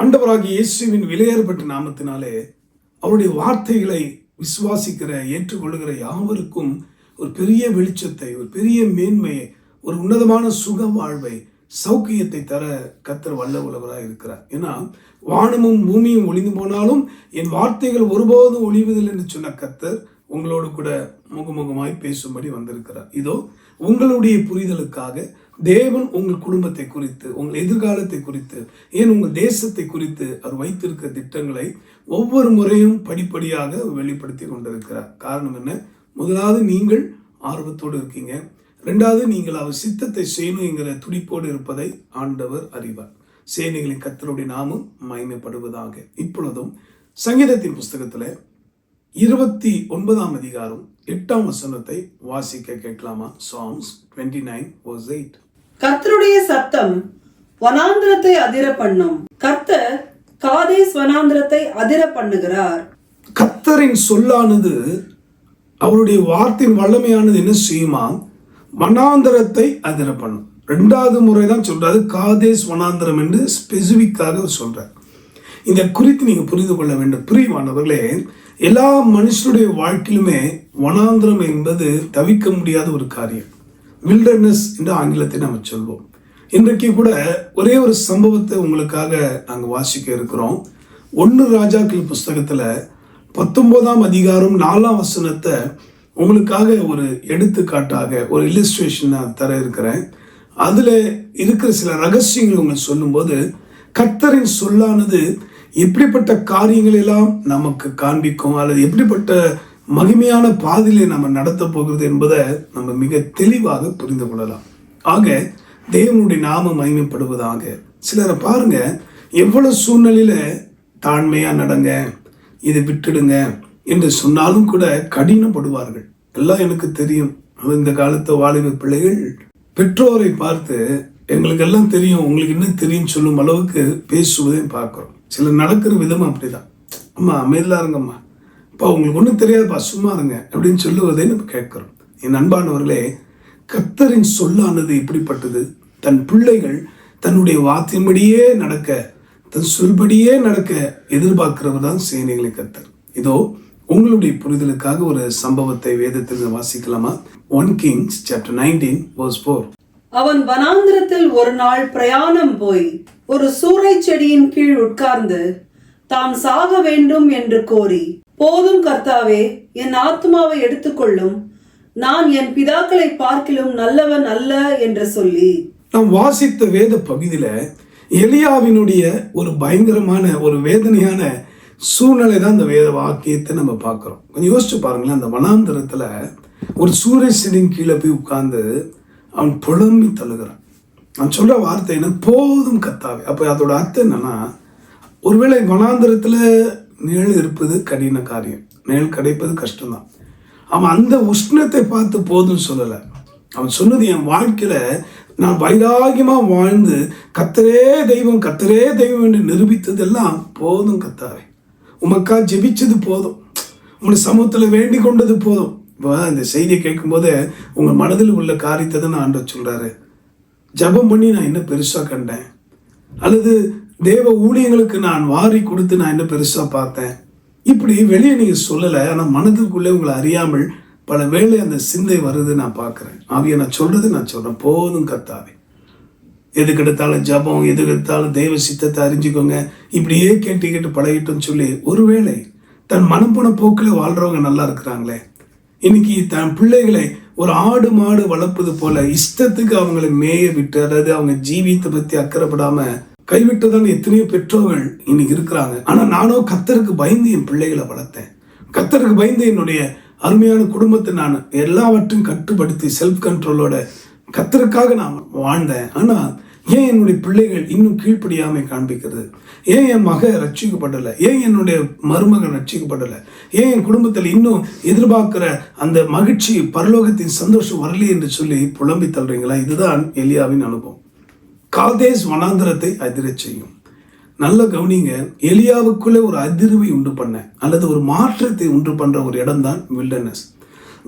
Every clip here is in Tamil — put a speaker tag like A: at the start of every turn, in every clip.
A: ஆண்டவராகி இயேசுவின் விலையேறப்பட்ட நாமத்தினாலே அவருடைய வார்த்தைகளை விசுவாசிக்கிற ஏற்றுக்கொள்கிற யாவருக்கும் ஒரு பெரிய வெளிச்சத்தை ஒரு பெரிய மேன்மையை ஒரு உன்னதமான சுக வாழ்வை சௌக்கியத்தை தர கத்தர் வல்ல உள்ளவராக இருக்கிறார். ஏன்னா வானமும் பூமியும் ஒளிந்து போனாலும் என் வார்த்தைகள் ஒருபோதும் ஒளிவதில்லை என்று சொன்ன கத்தர் உங்களோடு கூட முகமுகமாய் பேசும்படி வந்திருக்கிறார். இதோ உங்களுடைய புரிதலுக்காக தேவன் உங்கள் குடும்பத்தை குறித்து உங்கள் எதிர்காலத்தை குறித்து ஏன் உங்கள் தேசத்தை குறித்து அவர் வைத்திருக்கிற திட்டங்களை ஒவ்வொரு முறையும் படிப்படியாக வெளிப்படுத்தி கொண்டிருக்கிறார். காரணம் என்ன? முதலாவது நீங்கள் ஆர்வத்தோடு இருக்கீங்க. ரெண்டாவது நீங்கள் அவர் சித்தத்தை செய்யணுங்கிற துடிப்போடு இருப்பதை ஆண்டவர் அறிவார். சேனைகளின் கத்தருடைய நாமும் மயமைப்படுவதாக இப்பொழுதும் சங்கீதத்தின் புஸ்தகத்தில் இருபத்தி ஒன்பதாம் அதிகாரம் எட்டாம் வசனத்தை வாசிக்க கேட்கலாமா? சாங்ஸ் டுவெண்ட்டி நைன் எயிட்
B: கர்த்தருடைய சத்தம் வனாந்திரத்தை அதிர பண்ணும் கர்த்தர் காதேஸ் வனாந்திரத்தை அதிர பண்ணுகிறார்
A: கத்தரின் சொல்லானது அவருடைய வார்த்தையின் வல்லமையானது என்ன செய்யுமா? வனாந்தரத்தை அதிர பண்ணும் ரெண்டாவது முறை தான் சொல்றாரு காதேஸ் வனாந்திரம் என்று ஸ்பெசிபிக்காக சொல்றார். இந்த குறித்து நீங்க புரிந்து கொள்ள வேண்டும். பிரியமானவர்களே எல்லா மனுஷனுடைய வாழ்க்கையிலுமே வனாந்திரம் என்பது தவிக்க முடியாத ஒரு காரியம். வில்டர்னஸ் என்று ஆங்கிலத்தை நம்ம சொல்வோம். இன்றைக்கு கூட ஒரே ஒரு சம்பவத்தை உங்களுக்காக நாங்கள் வாசிக்க இருக்கிறோம். ஒன்று ராஜாக்கள் புஸ்தகத்தில் பத்தொன்பதாம் அதிகாரம் நாலாம் வசனத்தை உங்களுக்காக ஒரு எடுத்துக்காட்டாக ஒரு இல்லஸ்ட்ரேஷன் நான் தர இருக்கிறேன். அதில் இருக்கிற சில ரகசியங்கள் உங்களுக்கு சொல்லும்போது கர்த்தரின் சொல்லானது எப்படிப்பட்ட காரியங்களெல்லாம் நமக்கு காண்பிக்கும் அல்லது எப்படிப்பட்ட மகிமையான பாதையிலே நம்ம நடத்த போகிறது என்பதை நம்ம மிக தெளிவாக புரிந்து கொள்ளலாம். ஆக தேவனுடைய நாம மகிமைப்படுவதாக. சிலரை பாருங்க எவ்வளவு சூழ்நிலையில தாழ்மையா நடங்க இதை விட்டுடுங்க என்று சொன்னாலும் கூட கடினப்படுவார்கள். எல்லாம் எனக்கு தெரியும். அது இந்த காலத்து வாலிப பிள்ளைகள். பெற்றோரை பார்த்து எங்களுக்கு எல்லாம் தெரியும். உங்களுக்கு என்ன தெரியும் சொல்லும் அளவுக்கு பேசுவதையும் பார்க்குறோம். சிலர் நடக்கிற விதமும் அப்படிதான். அம்மா அமைதியாக இருங்கம்மா. இப்போ உங்களுக்கு ஒன்றும் தெரியாதுப்பா சும்மா இருங்க அப்படின்னு சொல்லுவதை நம்ம கேட்குறோம். என் அன்பானவர்களே கத்தரின் சொல்லானது இப்படிப்பட்டது. தன் பிள்ளைகள் தன்னுடைய வார்த்தையின்படியே நடக்க தன் சொல்படியே நடக்க எதிர்பார்க்கிறவர் தான் சேனைகளை கத்தர் இதோ உங்களுடைய புரிதலுக்காக ஒரு சம்பவத்தை வேதத்தில் வாசிக்கலாமா? One Kings chapter nineteen verse four
B: அவன் வனாந்திரத்தில் ஒரு நாள் பிரயாணம் போய் ஒரு சூறை செடியின் கீழ் உட்கார்ந்து தாம் சாக வேண்டும் என்று கோரி போதும் கர்த்தாவே என் ஆத்மாவை எடுத்துக்கொள்ளும். நான் என் பிதாக்களை பார்க்கிலும் நல்லவன் அல்ல என்று சொல்லி.
A: நாம் வாசித்த வேத பகுதியில எலியாவினுடைய ஒரு பயங்கரமான ஒரு வேதனையான சூழ்நிலை தான் இந்த வேத வாக்கியத்தை நம்ம பார்க்குறோம். கொஞ்சம் யோசிச்சு பாருங்களேன் அந்த வனாந்தரத்துல ஒரு சூரியசனின் கீழே போய் உட்கார்ந்து அவன் புலம்பி தழுகிறான் அவன் சொல்ற வார்த்தை என்ன? போதும் கத்தாவே அப்போ அதோட அர்த்தம் என்னன்னா ஒருவேளை வனாந்தரத்துல நிழல் இருப்பது கடின காரியம். நிழல் கிடைப்பது கஷ்டம்தான். அவன் அந்த உஷ்ணத்தை பார்த்து போதும் சொல்லலை. அவன் சொன்னது என் வாழ்க்கையில் நான் வைராகியமாக வாழ்ந்து கத்தரே தெய்வம் கத்தரே தெய்வம் என்று நிரூபித்ததெல்லாம் போதும் கத்தாவே. உமக்கா ஜெபிச்சது போதும். உங்களுடைய சமூகத்தில் வேண்டிக் கொண்டது போதும். இப்போ இந்த செய்தியை கேட்கும்போது உங்கள் மனதில் உள்ள காரியத்தை தான் நான் ஆண்டவர் சொல்கிறாரு ஜெபம் பண்ணி நான் என்ன பெருசாக கண்டேன். அல்லது தேவ ஊழியங்களுக்கு நான் வாரி கொடுத்து நான் என்ன பெருசா பார்த்தேன்? இப்படி வெளியே நீங்க சொல்லலை. ஆனால் மனதுக்குள்ளே உங்களை அறியாமல் பல வேளை அந்த சிந்தை வருது நான் பார்க்குறேன். ஆவிய நான் சொல்கிறது நான் சொல்றேன். போதும் கத்தாவே எதுக்கு எடுத்தாலும் ஜபம் எதுக்கு எடுத்தாலும் தெய்வ சித்தத்தை அறிஞ்சுக்கோங்க. இப்படியே கேட்டு கேட்டு பழகிட்டோம்னு சொல்லி ஒருவேளை தன் மனம் போன போக்கில் வாழ்றவங்க நல்லா இருக்கிறாங்களே. இன்னைக்கு தன் பிள்ளைகளை ஒரு ஆடு மாடு வளர்ப்பது போல இஷ்டத்துக்கு அவங்களை மேய விட்டு அதாவது அவங்க ஜீவியத்தை பத்தி அக்கறைப்படாம கைவிட்டதான எத்தனையோ பெற்றோர்கள் இன்னைக்கு இருக்கிறாங்க. ஆனா நானும் கத்தருக்கு பயந்து என் பிள்ளைகளை வளர்த்தேன். கத்தருக்கு பயந்து என்னுடைய அருமையான குடும்பத்தை நான் எல்லாவற்றையும் கட்டுப்படுத்தி செல்ஃப் கண்ட்ரோலோட கத்தருக்காக நான் வாழ்ந்தேன். ஆனா ஏன் என்னுடைய பிள்ளைகள் இன்னும் கீழ்ப்படியாமை காண்பிக்கிறது? ஏன் என் மக ரட்சிக்கப்படலை? ஏன் என்னுடைய மருமகன் ரட்சிக்கப்படலை? ஏன் என் குடும்பத்தில் இன்னும் எதிர்பார்க்கிற அந்த மகிழ்ச்சி பரலோகத்தின் சந்தோஷம் வரலையே என்று சொல்லி புலம்பி தள்ளுறீங்களா? இதுதான் எலியாவின் அனுபவம். காதேஸ் வனாந்திரத்தை அதிரச் செய்யும். நல்ல கவனிங்க எலியாவுக்குள்ளே ஒரு அதிர்வை உண்டு பண்ண அல்லது ஒரு மாற்றத்தை உண்டு பண்ணுற ஒரு இடம் தான் wilderness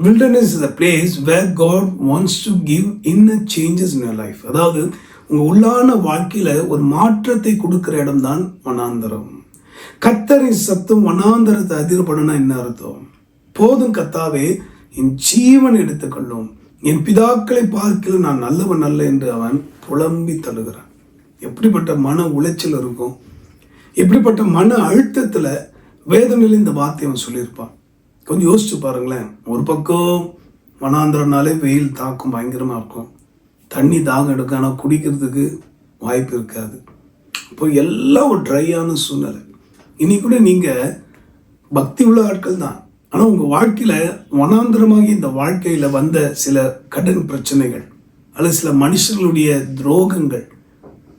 A: wilderness is a place where God wants to give inner changes in life அதாவது உங்கள் உள்ளான வாழ்க்கையில ஒரு மாற்றத்தை கொடுக்குற இடம் தான் வனாந்தரம். கத்தரின் சத்தம் வனாந்தரத்தை அதிர்படனா என்ன அர்த்தம்? போதும் கத்தாவே என் ஜீவன் எடுத்துக்கொள்ளும். என் பிதாக்களை பார்க்கல நான் நல்லவன் அல்ல என்று அவன் புலம்பி தழுகிறான். எப்படிப்பட்ட மன உளைச்சல் இருக்கும்? எப்படிப்பட்ட மன அழுத்தத்தில் வேதனையில் இந்த வார்த்தை அவன் சொல்லியிருப்பான். கொஞ்சம் யோசிச்சு பாருங்களேன். ஒரு பக்கம் வனாந்திரனாலே வெயில் தாக்கம் பயங்கரமாக இருக்கும். தண்ணி தாகம் எடுக்கும் ஆனால் குடிக்கிறதுக்கு வாய்ப்பு இருக்காது. இப்போ எல்லாம் ஒரு ட்ரையான சூழ்நிலை. இனி கூட நீங்கள் பக்தி உள்ள ஆட்கள் தான். ஆனால் உங்க வாழ்க்கையில வனாந்திரமாகி இந்த வாழ்க்கையில வந்த சில கடன் பிரச்சனைகள் அல்லது சில மனுஷர்களுடைய துரோகங்கள்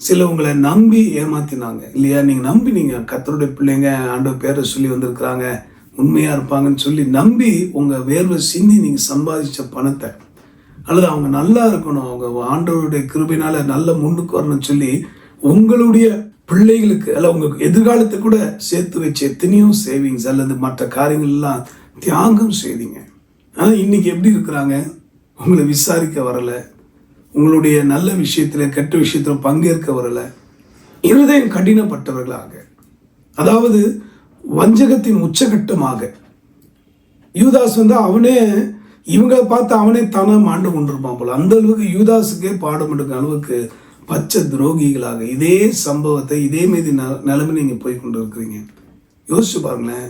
A: சில உங்களை நம்பி ஏமாத்தினாங்க. இல்லையா? நீங்க நீங்கள் கத்தருடைய பிள்ளைங்க ஆண்டவர் பேரை சொல்லி வந்திருக்கிறாங்க உண்மையா இருப்பாங்கன்னு சொல்லி நம்பி உங்க வேர்வை சிந்தி நீங்க சம்பாதிச்ச பணத்தை அல்லது அவங்க நல்லா இருக்கணும் அவங்க ஆண்டவருடைய கிருபினால நல்ல முன்னுக்கு வரணும்னு சொல்லி உங்களுடைய பிள்ளைகளுக்கு அல்ல உங்கள் எதிர்காலத்தை கூட சேர்த்து வச்ச எத்தனையோ சேவிங்ஸ் அல்லது மற்ற காரியங்கள் எல்லாம் தியாகம் செய்தீங்க. ஆனா இன்னைக்கு எப்படி இருக்கிறாங்க? உங்களை விசாரிக்க வரலை. உங்களுடைய நல்ல விஷயத்துல கெட்ட விஷயத்துல பங்கேற்க வரலை. இருதயம் கடினப்பட்டவர்களாக. அதாவது வஞ்சகத்தின் உச்சகட்டமாக. யூதாஸ் வந்து அவனே இவங்க பார்த்து அவனே தானே மாண்டு கொண்டிருப்பான் போல. அந்த அளவுக்கு யூதாஸுக்கே பாடம் எடுக்கும் அளவுக்கு பச்சை துரோகிகளாக. இதே சம்பவத்தை இதே மீதி நிலைமை நீங்கள் போய் கொண்டு இருக்கிறீங்க யோசிச்சு பாருங்களேன்.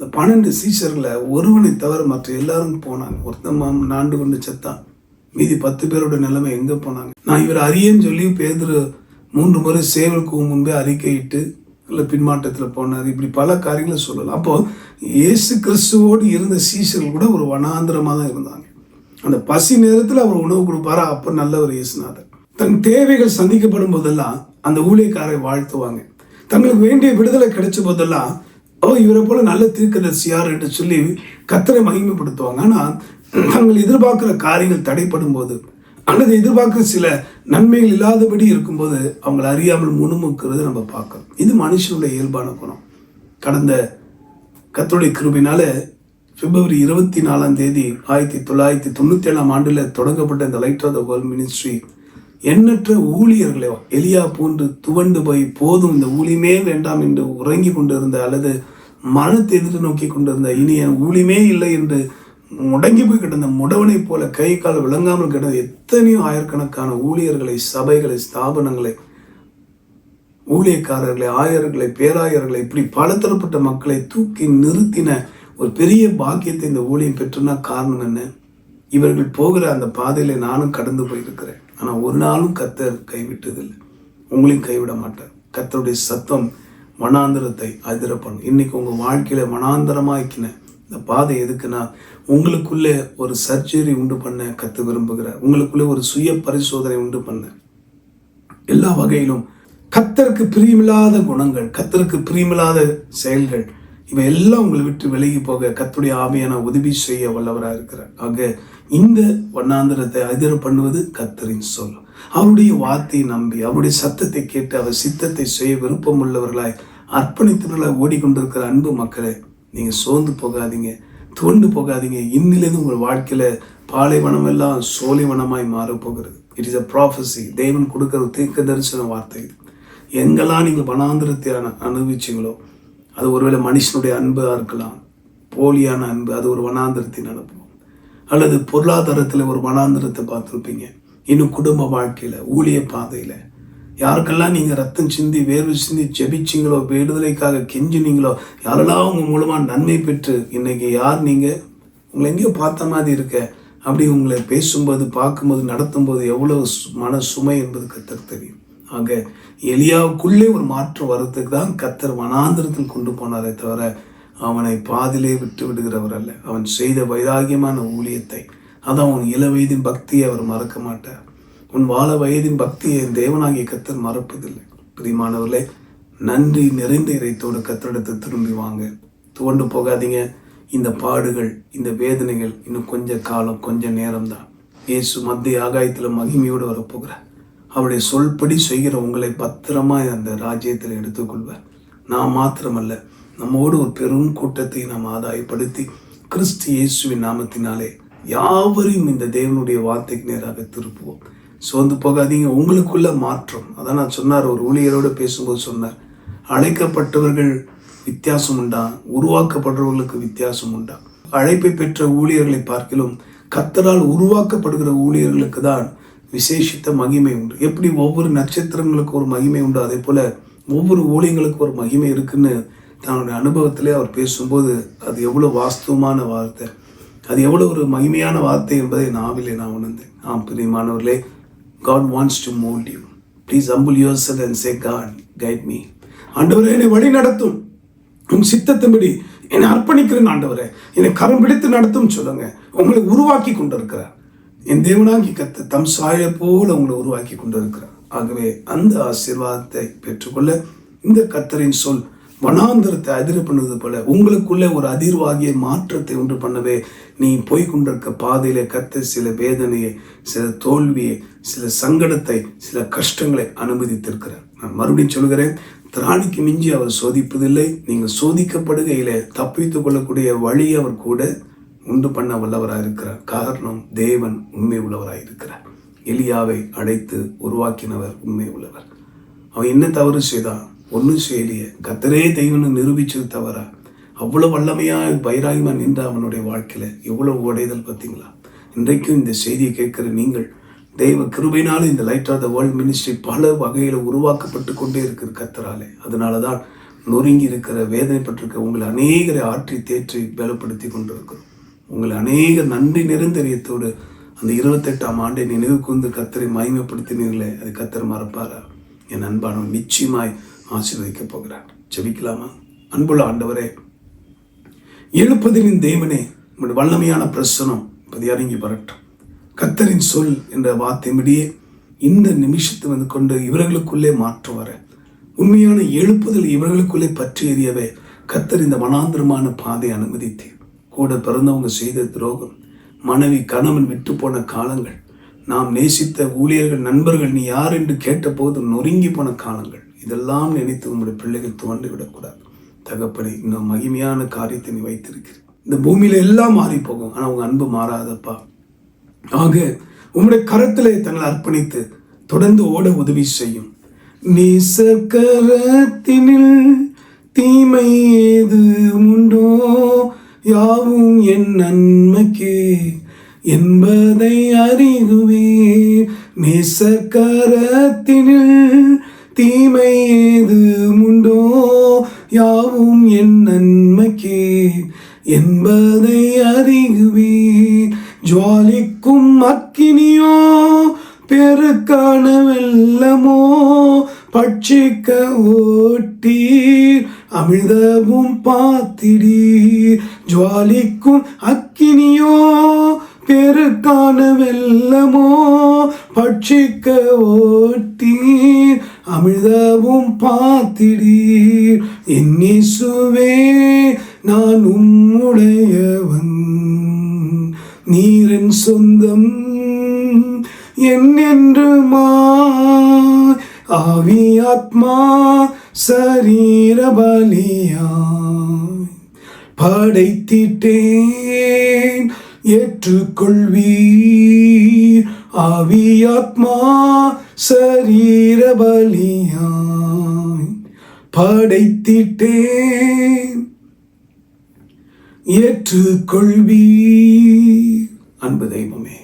A: அந்த பன்னெண்டு சீஷர்களை ஒருவனை தவிர மற்ற எல்லாரும் போனாங்க. ஒருத்தன் நாண்டு கொண்டு செத்தான். மீதி பத்து பேரோட நிலைமை எங்கே போனாங்க? நான் இவர் அறியேன்னு சொல்லி பேதர் மூன்று முறை சேவலுக்கு முன்பே அறிக்கையிட்டு இல்லை பின்மாற்றத்தில் போனார். இப்படி பல காரியங்களை சொல்லலாம். அப்போ இயேசு கிறிஸ்துவோடு இருந்த சீசர்கள் கூட ஒரு வனாந்திரமாக தான் இருந்தாங்க. அந்த பசி நேரத்தில் அவர் உணவு கொடுப்பாரா? அப்போ நல்ல ஒரு இயேசுநாதர். தன் தேவைகள் சந்திக்கப்படும் போதெல்லாம் அந்த ஊழியக்காரை வாழ்த்துவாங்க. தங்களுக்கு வேண்டிய விடுதலை கிடைச்ச போதெல்லாம் ஓ இவரை போல நல்ல தீர்க்கதரிசி யார் என்று சொல்லி கத்தரை மகிமைப்படுத்துவாங்க. ஆனால் தாங்கள் எதிர்பார்க்கிற காரியங்கள் தடைப்படும் போது அல்லது எதிர்பார்க்குற சில நன்மைகள் இல்லாதபடி இருக்கும்போது அவங்களை அறியாமல் முணுமுக்கிறது நம்ம பார்க்கணும் இது மனுஷனுடைய இயல்பான குணம். கடந்த கத்தோடைய கிருபினால பிப்ரவரி இருபத்தி நாலாம் தேதி ஆயிரத்தி தொள்ளாயிரத்தி தொண்ணூத்தி ஏழாம் ஆண்டுல தொடங்கப்பட்ட இந்த light of the world ministry எண்ணற்ற ஊழியர்களே எலியா போன்று துவண்டு போய் போதும் இந்த ஊழியமே வேண்டாம் என்று உறங்கி கொண்டிருந்த அல்லது மனத்தை எதிர்த்து நோக்கி கொண்டிருந்த இனி என் ஊழியமே இல்லை என்று முடங்கி போய் கிடந்த முடவனைப் போல கை கால் விளங்காமல் கிடந்த எத்தனையோ ஆயிரக்கணக்கான ஊழியர்களை சபைகளை ஸ்தாபனங்களை ஊழியக்காரர்களை ஆயர்களை பேராயர்களை இப்படி பலதரப்பட்ட மக்களை தூக்கி நிறுத்தின ஒரு பெரிய பாக்கியத்தை இந்த ஊழியம் பெற்றுனா காரணம் என்ன? இவர்கள் போகிற அந்த பாதையில நானும் கடந்து போயிருக்கிறேன். ஆனால் ஒரு நாளும் கத்தர் கைவிட்டதில்லை. உங்களையும் கைவிட மாட்டார். கத்தருடைய சத்தம் மனாந்திரத்தை அதிர பண்ணும் இன்னைக்கு உங்க வாழ்க்கையில வனாந்தரமாக்கின இந்த பாதை எதுக்குன்னா உங்களுக்குள்ளே ஒரு சர்ஜரி உண்டு பண்ண கத்து விரும்புகிறார். உங்களுக்குள்ளே ஒரு சுய பரிசோதனை உண்டு பண்ண. எல்லா வகையிலும் கத்தருக்கு பிரியமில்லாத குணங்கள் கத்தருக்கு பிரியமில்லாத செயல்கள் இவை எல்லாம் உங்களை விட்டு விலகி போக கத்துடைய ஆமையான உதவி செய்ய வல்லவராக இருக்கிறார் ஆக இந்த வண்ணாந்திரத்தை அதிர பண்ணுவது கத்தரின் சொல். அவருடைய வார்த்தையை நம்பி அவருடைய சத்தத்தை கேட்டு அவர் சித்தத்தை செய்ய விருப்பம் உள்ளவர்களாய் அர்ப்பணித்தவர்களாய் ஓடிக்கொண்டிருக்கிற அன்பு மக்களை நீங்க சோர்ந்து போகாதீங்க துவண்டு போகாதீங்க. இன்னிலிருந்து உங்கள் வாழ்க்கையில பாலைவனம் எல்லாம் சோலைவனமாய் மாறப்போகிறது இட் இஸ் அ ப்ராஃபஸி தேவன் கொடுக்குற தீர்க்க தரிசன வார்த்தை இது. எங்கெல்லாம் நீங்கள் வனாந்திரத்தை அனுபவிச்சிங்களோ அது ஒருவேளை மனுஷனுடைய அன்பாக இருக்கலாம் போலியான அன்பு அது ஒரு வனாந்திரத்தின் அனுபவம். அல்லது பொருளாதாரத்தில் ஒரு வனாந்திரத்தை பார்த்துருப்பீங்க. இன்னும் குடும்ப வாழ்க்கையில ஊழிய பாதையில். யாருக்கெல்லாம் நீங்கள் ரத்தம் சிந்தி வேர்வை சிந்தி ஜெபிச்சிங்களோ விடுதலைக்காக கெஞ்சினீங்களோ யாரெல்லாம் உங்கள் மூலமாக நன்மை பெற்று இன்னைக்கு யார் நீங்கள் உங்களை எங்கேயோ பார்த்த மாதிரி இருக்க. அப்படி உங்களை பேசும்போது பார்க்கும்போது நடத்தும்போது எவ்வளவு சு- மன சுமை என்பது கத்தர் தெரியும். ஆக எலியாவுக்குள்ளே ஒரு மாற்றம் வர்றதுக்கு தான் கத்தர் வனாந்திரத்தில் கொண்டு போனாரே தவிர அவனை பாதிலே விட்டு விடுகிறவர் அல்ல. அவன் செய்த வைராகியமான ஊழியத்தை அதான் உன் இள வயதின் பக்தியை அவர் மறக்க மாட்டார். உன் வாழ வயதின் பக்தியை என் தேவனாகிய கத்தர் மறப்பதில்லை. பிரியமானவர்களே நன்றி நிறைந்த இறைத்தோடு கத்தரிடத்தை திரும்பி வாங்க. துவண்டு போகாதீங்க. இந்த பாடுகள் இந்த வேதனைகள் இன்னும் கொஞ்ச காலம் கொஞ்ச நேரம்தான். இயேசு மத்திய ஆகாயத்தில் மகிமையோடு வரப்போகிறார். அவருடைய சொல்படி செய்கிற உங்களை பத்திரமா அந்த ராஜ்யத்தில் எடுத்துக்கொள்வார். நான் மாத்திரமல்ல நம்மோடு ஒரு பெரும் கூட்டத்தை நாம் ஆதாயப்படுத்தி கிறிஸ்து இயேசுவின் நாமத்தினாலே யாவரையும் இந்த தேவனுடைய வார்த்தைக்கு நேராக திருப்புவோம். சோர்ந்து போகாதீங்க உங்களுக்குள்ள மாற்றம். அதான் நான் சொன்னார் ஒரு ஊழியரோடு பேசும்போது சொன்னார். அழைக்கப்பட்டவர்கள் வித்தியாசம் உண்டா? உருவாக்கப்படுறவர்களுக்கு வித்தியாசம் உண்டா? அழைப்பை பெற்ற ஊழியர்களை பார்க்கிலும் கத்தரால் உருவாக்கப்படுகிற ஊழியர்களுக்கு தான் விசேஷித்த மகிமை உண்டு. எப்படி ஒவ்வொரு நட்சத்திரங்களுக்கு ஒரு மகிமை உண்டு அதே போல் ஒவ்வொரு ஊழியங்களுக்கு ஒரு மகிமை இருக்குன்னு தன்னுடைய அனுபவத்திலே அவர் பேசும்போது அது எவ்வளோ வாஸ்துவமான வார்த்தை. அது எவ்வளோ ஒரு மகிமையான வார்த்தை என்பதை நாவிலே நான் உணர்ந்தேன். ஆம் பிரியமானவர்களே God wants to mould you please humble yourself and say God guide me ஆண்டவரே என்னை வழி நடத்தும். உன் சித்தத்தின்படி என்னை அர்ப்பணிக்கிறேன் ஆண்டவரே. என்னை கரம் பிடித்து நடத்தும் சொல்லுங்க. உங்களை உருவாக்கி கொண்டிருக்கிறார். என் தேவனாகி கத்த தம் சாய போல உங்களை உருவாக்கி கொண்டு இருக்கிறார் ஆகவே அந்த ஆசீர்வாதத்தை பெற்றுக்கொள்ள இந்த கத்தரின் சொல் வனாந்தரத்தை அதிர பண்ணுவது போல உங்களுக்குள்ளே ஒரு அதிர்வாகிய மாற்றத்தை உண்டு பண்ணவே நீ போய் கொண்டிருக்க பாதையில கத்த சில வேதனையை சில தோல்வியை சில சங்கடத்தை சில கஷ்டங்களை அனுமதித்திருக்கிறார். நான் மறுபடியும் சொல்கிறேன் திராணிக்கு மிஞ்சி அவர் சோதிப்பதில்லை. நீங்கள் சோதிக்கப்படுகையில் தப்பித்து கொள்ளக்கூடிய வழி அவர் கூட உண்டு பண்ண வல்லவராக இருக்கிறார். காரணம் தேவன் உண்மை உள்ளவராக இருக்கிறார். எலியாவை அழைத்து உருவாக்கினவர் உண்மை உள்ளவர். அவன் என்ன தவறு செய்தான்? ஒன்றும் செய்யலையே. கத்தரே தெய்வம்னு நிரூபிச்சது தவறா அவ்வளவு வல்லமையா பைராகிமா நின்ற அவனுடைய வாழ்க்கையில எவ்வளவு உடைதல் பார்த்தீங்களா? இன்றைக்கும் இந்த செய்தியை கேட்குற நீங்கள் தெய்வ கிருபையினால இந்த light of the world ministry பல வகையில் உருவாக்கப்பட்டு கொண்டே இருக்கிற கத்தராலே அதனால தான் நொறுங்கி இருக்கிற வேதனைப்பட்டிருக்க உங்களை அநேகரை ஆற்றி தேற்றி பலப்படுத்தி கொண்டிருக்கிறோம். உங்களை அநேக நன்றி நிரந்தரியத்தோடு அந்த இருபத்தெட்டாம் ஆண்டை நினைவு கூர்ந்து கத்தரை மகிமைப்படுத்தினீர்களே அது கத்தர் மறப்பாரா? என் அன்பானவன் நிச்சயமாய் ஆசீர்வதிக்கப் போகிறார். ஜெபிக்கலாமா? அன்புள்ள ஆண்டவரே எழுப்பதிலின் தேவனே உங்களுடைய வல்லமையான பிரசனம் இப்போது இறங்கி வரட்டும். கத்தரின் சொல் என்ற வார்த்தையின்படியே இந்த நிமிஷத்தை வந்து கொண்டு இவர்களுக்குள்ளே மாற்றம் வர உண்மையான எழுப்புதல் இவர்களுக்குள்ளே பற்றி எறியவே கத்தர் இந்த வனாந்திரமான பாதை அனுமதித்தேன் கூட பிறந்தவங்க செய்த துரோகம் மனைவி கணவன் விட்டு போன காலங்கள் நாம் நேசித்த ஊழியர்கள் நண்பர்கள் நீ யார் என்று கேட்டபோது நொறுங்கி போன காலங்கள் இதெல்லாம் நினைத்து உங்களுடைய பிள்ளைகள் துவண்டு விடக்கூடாது தகப்பனை இன்னும் மகிமையான காரியத்தை நீ வைத்திருக்கிறேன் இந்த பூமியில எல்லாம் மாறி போகும் ஆனா உங்க அன்பு மாறாதப்பா. ஆக உங்களுடைய கரத்திலே தங்களை அர்ப்பணித்து தொடர்ந்து ஓட உதவி செய்யும். நீசக்கரத்தினில் தீமை ஏது உண்டோ? யாவும் என் நன்மைக்கு என்பதை அறிகுவே நேசக்கரத்தினில் தீமை ஏது உண்டோ? யாவும் என் நன்மைக்கு என்பதை அறிகுவே ஜுவாலிக்கும் அக்கினியோ? பெருக்கான வெள்ளமோ? பட்சிக்க ஓட்டி அமிழ்தவும் பாத்திடி ஜுவாலிக்கும் அக்கினியோ பெருக்கான வெள்ளமோ பட்சிக்க ஓட்டீர் அமிழ்தவும் பாத்திடீர் என்னிசுவே நான் உம்முடையவன் நீரின் சொந்தம் என்னென்று மா ஆவி ஆத்மா சரீரபலியாய் படைத்திட்டேன். ஏற்றுக்கொள்வீர். ஆவியாத்மா சரீரபலியாய் சரீர படைத்திட்டேன். ஏற்றுக்கொள்வீர். அன்பு தெய்வமே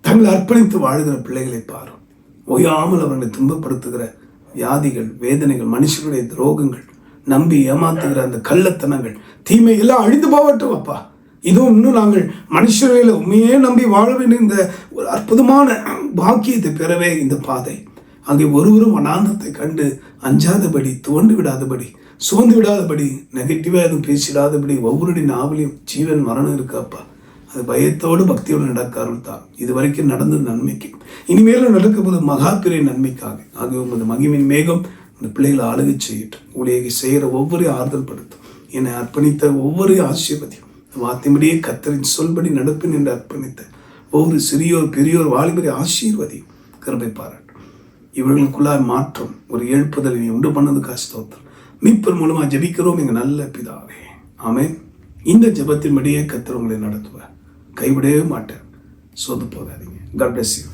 A: தங்களை அர்ப்பணித்து வாழ்கிற பிள்ளைகளை பாரும். ஓயாமல் அவர்களை துன்பப்படுத்துகிற வியாதிகள் வேதனைகள் மனுஷனுடைய துரோகங்கள் நம்பி ஏமாத்துகிற அந்த கள்ளத்தனங்கள் தீமை எல்லாம் அழிந்து போகட்டும் அப்பா. இதுவும் இன்னும் நாங்கள் மனுஷரையில் உண்மையே நம்பி வாழ வேண்டிய இந்த ஒரு அற்புதமான பாக்கியத்தை பெறவே இந்த பாதை. அங்கே ஒருவரும் அனாந்தத்தை கண்டு அஞ்சாதபடி துவண்டு விடாதபடி சோர்ந்து விடாதபடி நெகட்டிவாக எதுவும் பேசிடாதபடி ஒவ்வொருடைய நாவலையும் ஜீவன் மரணம் இருக்காப்பா அது பயத்தோடு பக்தியோடு நடக்க தான். இது வரைக்கும் நடந்தது நன்மைக்கு. இனிமேலும் நடக்கும்போது போது மகா பெரிய நன்மைக்காக. ஆகிய உமது மகிமின் மேகம் இந்த பிள்ளைகளை ஆளுகை செய்யட்டும். உலகை செய்கிற ஒவ்வொரு ஆறுதல் படுத்தும். என்னை அர்ப்பணித்த ஒவ்வொரு ஆசீர்வதியும். வார்த்தையின்படியே கத்தரின் சொல்படி நடப்பின் என்று அர்ப்பணித்த ஒவ்வொரு சிறியோர் பெரியோர் வாலிபரை ஆசீர்வதியும் கருமை பாராட்டும். இவர்களுக்குள்ளாய் மாற்றம் ஒரு எழுப்புதல் நீ உண்டு பண்ணதுக்கு ஸ்தோத்திரம் மீட்பர் மூலமா ஜெபிக்கிறோம் எங்க நல்ல பிதாவே. ஆமே இந்த ஜபத்தின்படியே கத்தர் உங்களை நடத்துவார். கைவிடவே மாட்டேன். சோர்ந்து போகாதீங்க. God bless you